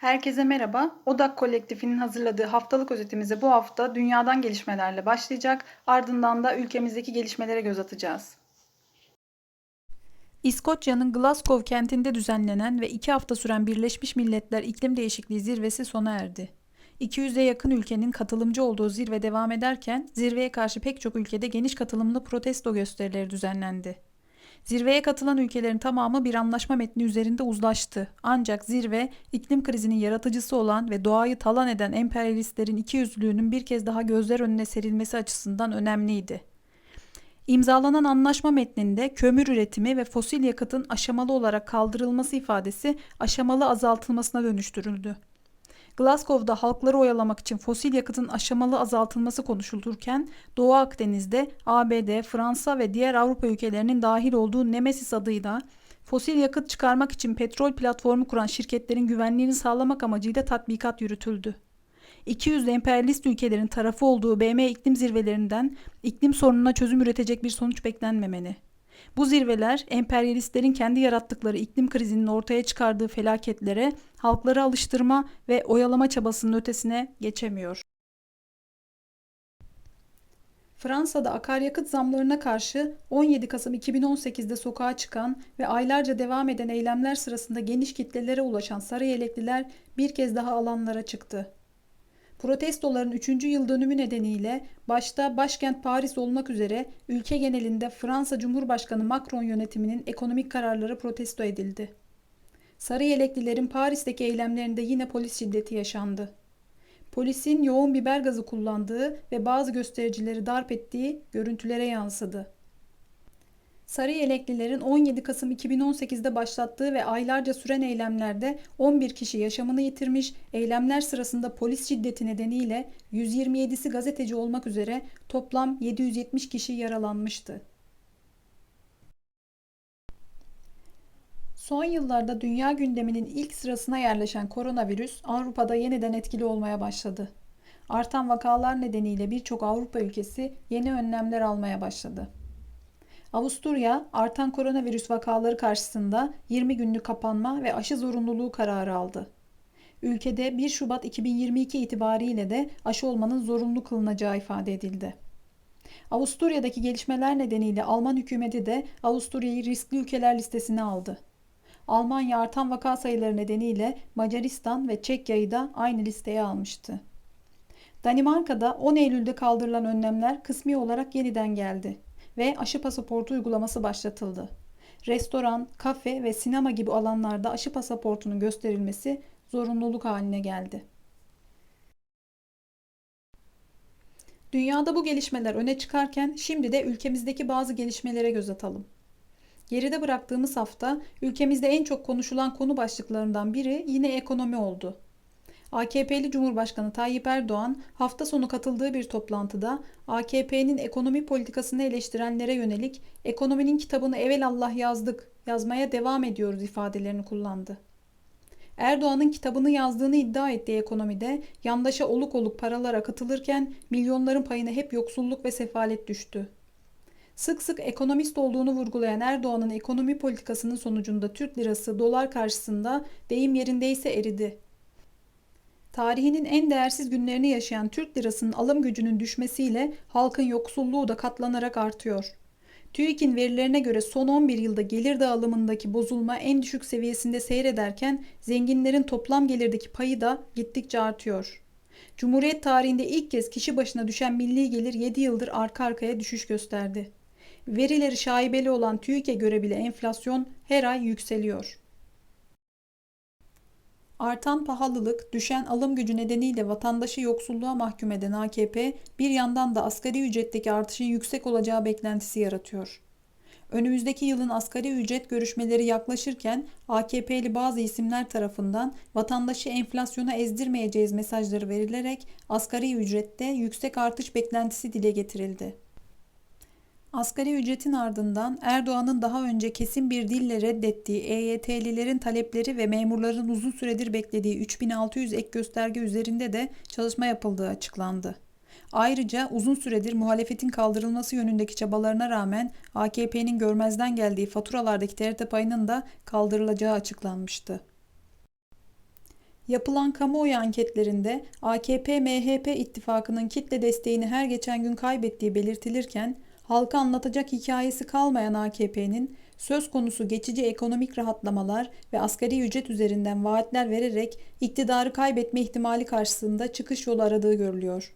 Herkese merhaba. Odak Kolektifinin hazırladığı haftalık özetimize bu hafta dünyadan gelişmelerle başlayacak. Ardından da ülkemizdeki gelişmelere göz atacağız. İskoçya'nın Glasgow kentinde düzenlenen ve iki hafta süren Birleşmiş Milletler İklim Değişikliği Zirvesi sona erdi. 200'e yakın ülkenin katılımcı olduğu zirve devam ederken zirveye karşı pek çok ülkede geniş katılımlı protesto gösterileri düzenlendi. Zirveye katılan ülkelerin tamamı bir anlaşma metni üzerinde uzlaştı. Ancak zirve iklim krizinin yaratıcısı olan ve doğayı talan eden emperyalistlerin ikiyüzlülüğünün bir kez daha gözler önüne serilmesi açısından önemliydi. İmzalanan anlaşma metninde kömür üretimi ve fosil yakıtın aşamalı olarak kaldırılması ifadesi aşamalı azaltılmasına dönüştürüldü. Glasgow'da halkları oyalamak için fosil yakıtın aşamalı azaltılması konuşulurken Doğu Akdeniz'de ABD, Fransa ve diğer Avrupa ülkelerinin dahil olduğu Nemesis adıyla fosil yakıt çıkarmak için petrol platformu kuran şirketlerin güvenliğini sağlamak amacıyla tatbikat yürütüldü. 200 emperyalist ülkelerin tarafı olduğu BM iklim zirvelerinden iklim sorununa çözüm üretecek bir sonuç beklenmemeli. Bu zirveler emperyalistlerin kendi yarattıkları iklim krizinin ortaya çıkardığı felaketlere halkları alıştırma ve oyalama çabasının ötesine geçemiyor. Fransa'da akaryakıt zamlarına karşı 17 Kasım 2018'de sokağa çıkan ve aylarca devam eden eylemler sırasında geniş kitlelere ulaşan sarı yelekliler bir kez daha alanlara çıktı. Protestoların 3. yıl dönümü nedeniyle başta başkent Paris olmak üzere ülke genelinde Fransa Cumhurbaşkanı Macron yönetiminin ekonomik kararları protesto edildi. Sarı yeleklilerin Paris'teki eylemlerinde yine polis şiddeti yaşandı. Polisin yoğun biber gazı kullandığı ve bazı göstericileri darp ettiği görüntülere yansıdı. Sarı Yeleklilerin 17 Kasım 2018'de başlattığı ve aylarca süren eylemlerde 11 kişi yaşamını yitirmiş, eylemler sırasında polis şiddeti nedeniyle 127'si gazeteci olmak üzere toplam 770 kişi yaralanmıştı. Son yıllarda dünya gündeminin ilk sırasına yerleşen koronavirüs Avrupa'da yeniden etkili olmaya başladı. Artan vakalar nedeniyle birçok Avrupa ülkesi yeni önlemler almaya başladı. Avusturya artan koronavirüs vakaları karşısında 20 günlük kapanma ve aşı zorunluluğu kararı aldı. Ülkede 1 Şubat 2022 itibariyle de aşı olmanın zorunlu kılınacağı ifade edildi. Avusturya'daki gelişmeler nedeniyle Alman hükümeti de Avusturya'yı riskli ülkeler listesine aldı. Almanya artan vaka sayıları nedeniyle Macaristan ve Çekya'yı da aynı listeye almıştı. Danimarka'da 10 Eylül'de kaldırılan önlemler kısmi olarak yeniden geldi ve aşı pasaportu uygulaması başlatıldı. Restoran, kafe ve sinema gibi alanlarda aşı pasaportunun gösterilmesi zorunluluk haline geldi. Dünyada bu gelişmeler öne çıkarken şimdi de ülkemizdeki bazı gelişmelere göz atalım. Geride bıraktığımız hafta ülkemizde en çok konuşulan konu başlıklarından biri yine ekonomi oldu. AKP'li Cumhurbaşkanı Tayyip Erdoğan hafta sonu katıldığı bir toplantıda AKP'nin ekonomi politikasını eleştirenlere yönelik ekonominin kitabını evelallah yazdık, yazmaya devam ediyoruz ifadelerini kullandı. Erdoğan'ın kitabını yazdığını iddia ettiği ekonomide yandaşa oluk oluk paralar akıtılırken milyonların payına hep yoksulluk ve sefalet düştü. Sık sık ekonomist olduğunu vurgulayan Erdoğan'ın ekonomi politikasının sonucunda Türk lirası dolar karşısında deyim yerindeyse eridi. Tarihinin en değersiz günlerini yaşayan Türk lirasının alım gücünün düşmesiyle halkın yoksulluğu da katlanarak artıyor. TÜİK'in verilerine göre son 11 yılda gelir dağılımındaki bozulma en düşük seviyesinde seyrederken zenginlerin toplam gelirdeki payı da gittikçe artıyor. Cumhuriyet tarihinde ilk kez kişi başına düşen milli gelir 7 yıldır arka arkaya düşüş gösterdi. Verileri şaibeli olan TÜİK'e göre bile enflasyon her ay yükseliyor. Artan pahalılık, düşen alım gücü nedeniyle vatandaşı yoksulluğa mahkum eden AKP, bir yandan da asgari ücretteki artışın yüksek olacağı beklentisi yaratıyor. Önümüzdeki yılın asgari ücret görüşmeleri yaklaşırken AKP'li bazı isimler tarafından vatandaşı enflasyona ezdirmeyeceğiz mesajları verilerek asgari ücrette yüksek artış beklentisi dile getirildi. Asgari ücretin ardından Erdoğan'ın daha önce kesin bir dille reddettiği EYT'lilerin talepleri ve memurların uzun süredir beklediği 3600 ek gösterge üzerinde de çalışma yapıldığı açıklandı. Ayrıca uzun süredir muhalefetin kaldırılması yönündeki çabalarına rağmen AKP'nin görmezden geldiği faturalardaki TRT payının da kaldırılacağı açıklanmıştı. Yapılan kamuoyu anketlerinde AKP-MHP ittifakının kitle desteğini her geçen gün kaybettiği belirtilirken, halka anlatacak hikayesi kalmayan AKP'nin söz konusu geçici ekonomik rahatlamalar ve asgari ücret üzerinden vaatler vererek iktidarı kaybetme ihtimali karşısında çıkış yolu aradığı görülüyor.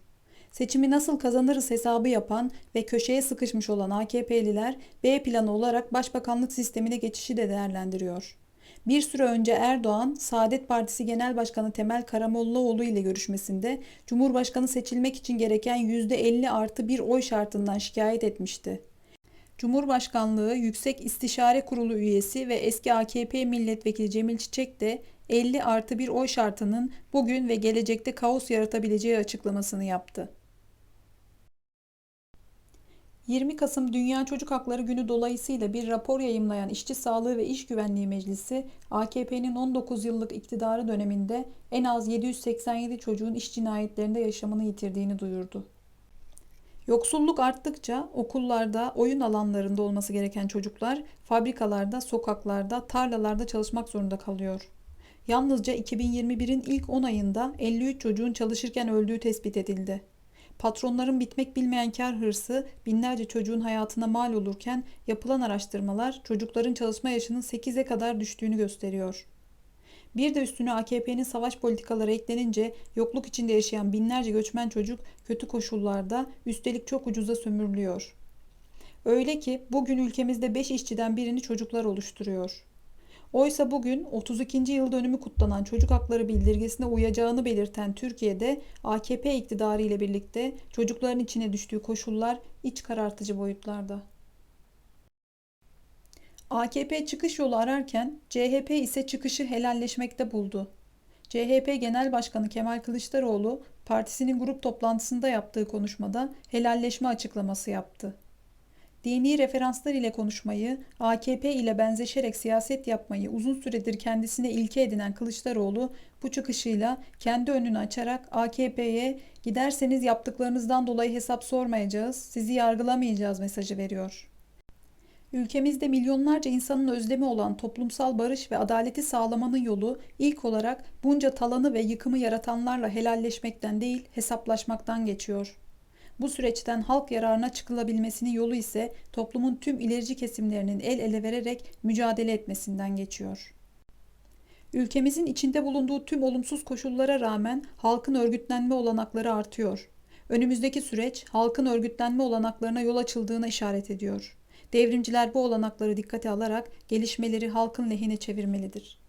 Seçimi nasıl kazanırız hesabı yapan ve köşeye sıkışmış olan AKP'liler B planı olarak başbakanlık sistemine geçişi de değerlendiriyor. Bir süre önce Erdoğan, Saadet Partisi Genel Başkanı Temel Karamollaoğlu ile görüşmesinde Cumhurbaşkanı seçilmek için gereken %50 artı bir oy şartından şikayet etmişti. Cumhurbaşkanlığı Yüksek İstişare Kurulu üyesi ve eski AKP milletvekili Cemil Çiçek de 50 artı bir oy şartının bugün ve gelecekte kaos yaratabileceği açıklamasını yaptı. 20 Kasım Dünya Çocuk Hakları Günü dolayısıyla bir rapor yayımlayan İşçi Sağlığı ve İş Güvenliği Meclisi, AKP'nin 19 yıllık iktidarı döneminde en az 787 çocuğun iş cinayetlerinde yaşamını yitirdiğini duyurdu. Yoksulluk arttıkça okullarda, oyun alanlarında olması gereken çocuklar fabrikalarda, sokaklarda, tarlalarda çalışmak zorunda kalıyor. Yalnızca 2021'in ilk 10 ayında 53 çocuğun çalışırken öldüğü tespit edildi. Patronların bitmek bilmeyen kar hırsı binlerce çocuğun hayatına mal olurken yapılan araştırmalar çocukların çalışma yaşının 8'e kadar düştüğünü gösteriyor. Bir de üstüne AKP'nin savaş politikaları eklenince yokluk içinde yaşayan binlerce göçmen çocuk kötü koşullarda üstelik çok ucuza sömürülüyor. Öyle ki bugün ülkemizde 5 işçiden birini çocuklar oluşturuyor. Oysa bugün 32. yıl dönümü kutlanan çocuk hakları bildirgesine uyacağını belirten Türkiye'de AKP iktidarı ile birlikte çocukların içine düştüğü koşullar iç karartıcı boyutlarda. AKP çıkış yolu ararken CHP ise çıkışı helalleşmekte buldu. CHP Genel Başkanı Kemal Kılıçdaroğlu partisinin grup toplantısında yaptığı konuşmada helalleşme açıklaması yaptı. Dini referanslar ile konuşmayı, AKP ile benzeşerek siyaset yapmayı uzun süredir kendisine ilke edinen Kılıçdaroğlu bu çıkışıyla kendi önünü açarak AKP'ye giderseniz yaptıklarınızdan dolayı hesap sormayacağız, sizi yargılamayacağız mesajı veriyor. Ülkemizde milyonlarca insanın özlemi olan toplumsal barış ve adaleti sağlamanın yolu ilk olarak bunca talanı ve yıkımı yaratanlarla helalleşmekten değil hesaplaşmaktan geçiyor. Bu süreçten halk yararına çıkılabilmesinin yolu ise toplumun tüm ilerici kesimlerinin el ele vererek mücadele etmesinden geçiyor. Ülkemizin içinde bulunduğu tüm olumsuz koşullara rağmen halkın örgütlenme olanakları artıyor. Önümüzdeki süreç halkın örgütlenme olanaklarına yol açıldığına işaret ediyor. Devrimciler bu olanakları dikkate alarak gelişmeleri halkın lehine çevirmelidir.